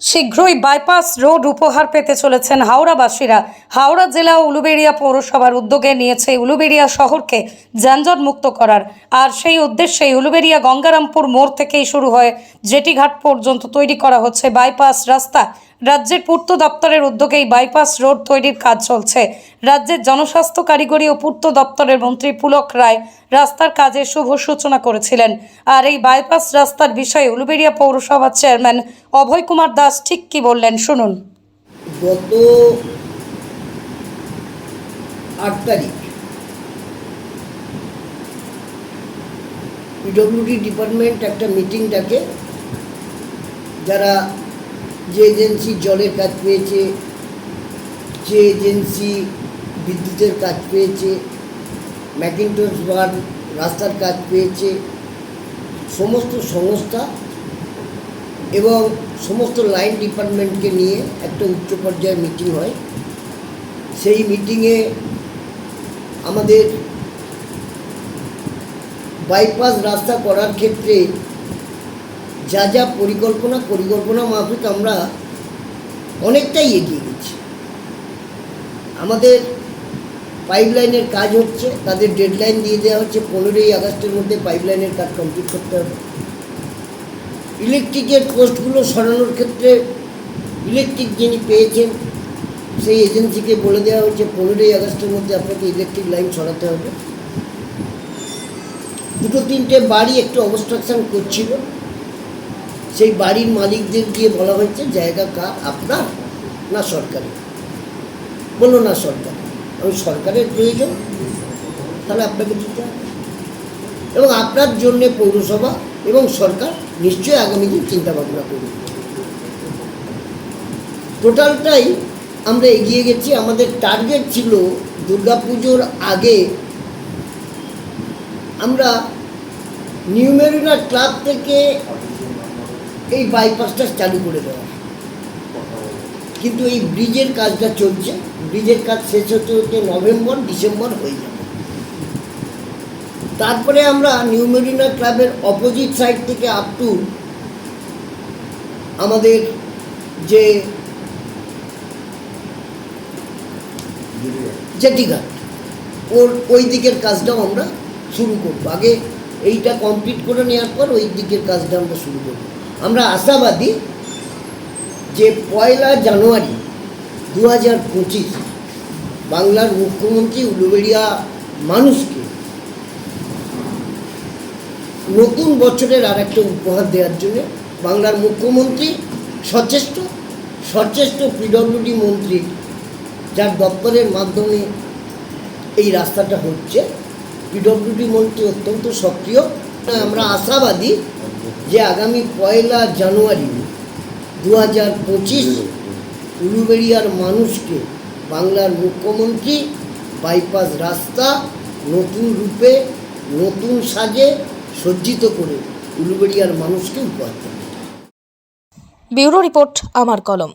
শীঘ্রই bypass road উপহার পেতে চলেছেন হাওড়াবাসীরা। হাওড়া জেলা উলুবেড়িয়া পৌরসভার উদ্যোগে নিয়েছে উলুবেড়িয়া শহরকে যানজট মুক্ত করার। আর সেই উদ্দেশ্যে উলুবেড়িয়া গঙ্গারামপুর মোড় থেকেই শুরু হয়ে। জেটিঘাট পর্যন্ত তৈরি করা হচ্ছে বাইপাস রাস্তা। রাজ্যের পূর্ত দপ্তরের উদ্যোগে এই বাইপাস রোড তৈরির কাজ চলছে। রাজ্যের জনস্বাস্থ্য কারিগরি ও পূর্ত দপ্তরের মন্ত্রী পুলক রায় রাস্তার কাজের শুভ সূচনা করেছিলেন। আর এই বাইপাস রাস্তার বিষয়ে উলুবেড়িয়া পৌরসভার চেয়ারম্যান অভয় কুমার দাস ঠিক কি বললেন শুনুন। গত আট তারিখ পিডব্লিউডি ডিপার্টমেন্ট একটা মিটিং ডাকে যারা যে এজেন্সি জলের কাজ পেয়েছে, যে এজেন্সি বিদ্যুতের কাজ পেয়েছে ম্যাকিন্টস বার রাস্তার কাজ পেয়েছে, সমস্ত সংস্থা এবং সমস্ত লাইন ডিপার্টমেন্টকে নিয়ে একটা উচ্চ পর্যায়ের মিটিং হয়। সেই মিটিংয়ে আমাদের বাইপাস রাস্তা করার ক্ষেত্রে যা যা পরিকল্পনা পরিকল্পনা মাফিক আমরা অনেকটাই এগিয়ে গেছি। আমাদের পাইপলাইনের কাজ হচ্ছে, তাদের ডেডলাইন দিয়ে দেওয়া হচ্ছে, পনেরোই আগস্টের মধ্যে পাইপলাইনের কাজ কমপ্লিট করতে হবে। ইলেকট্রিকের পোস্টগুলো সরানোর ক্ষেত্রে ইলেকট্রিক যিনি পেয়েছেন, সেই এজেন্সিকে বলে দেওয়া হচ্ছে, পনেরোই আগস্টের মধ্যে আপনাকে ইলেকট্রিক লাইন সরাতে হবে। দুটো তিনটে বাড়ি একটু অবস্ট্রাকশন করছিল। সেই বাড়ির মালিকদের দিয়ে বলা হয়েছে জায়গা কার? আপনার না সরকারি বলল, না সরকার আমি সরকারের প্রয়োজন? তাহলে আপনাকে দিতে হবে। এবং আপনার জন্য পৌরসভা এবং সরকার নিশ্চয়ই আগামী দিন চিন্তা ভাবনা করবে। টোটালটাই আমরা এগিয়ে গেছি। আমাদের টার্গেট ছিল দুর্গাপুজোর আগে আমরা নিউ মেরিনা ক্লাব থেকে এই বাইপাসটা চালু করে দেওয়া। কিন্তু এই ব্রিজের কাজটা চলছে। ব্রিজের কাজ শেষ হতে হতে নভেম্বর, ডিসেম্বর হয়ে যাবে। তারপরে আমরা নিউ মেরিনা ক্লাবের অপোজিট সাইড থেকে আপ টু আমাদের যে জেটিঘাট, ওর ওই দিকের কাজটাও আমরা শুরু করব। আগে এইটা কমপ্লিট করে নেওয়ার পর ওই দিকের কাজটা আমরা শুরু করব। আমরা আশাবাদী যে পয়লা জানুয়ারি দু হাজার পঁচিশ বাংলার মুখ্যমন্ত্রী উলুবেড়িয়া মানুষকে নতুন বছরের আর একটা উপহার দেওয়ার জন্য বাংলার মুখ্যমন্ত্রী সচেষ্ট সচেষ্ট পিডব্লিউডি মন্ত্রী যার দপ্তরের মাধ্যমে এই রাস্তাটা হচ্ছে। পিডব্লিউডি মন্ত্রী অত্যন্ত সক্রিয়। আমরা আশাবাদী যে আগামী পয়লা জানুয়ারি দু হাজার পঁচিশ উলুবেড়িয়ার মানুষকে বাংলার মুখ্যমন্ত্রী বাইপাস রাস্তা নতুন রূপে, নতুন সাজে সজ্জিত করে উলুবেড়িয়ার মানুষকে উপহার দেবে। ব্যুরো রিপোর্ট, আমার কলম।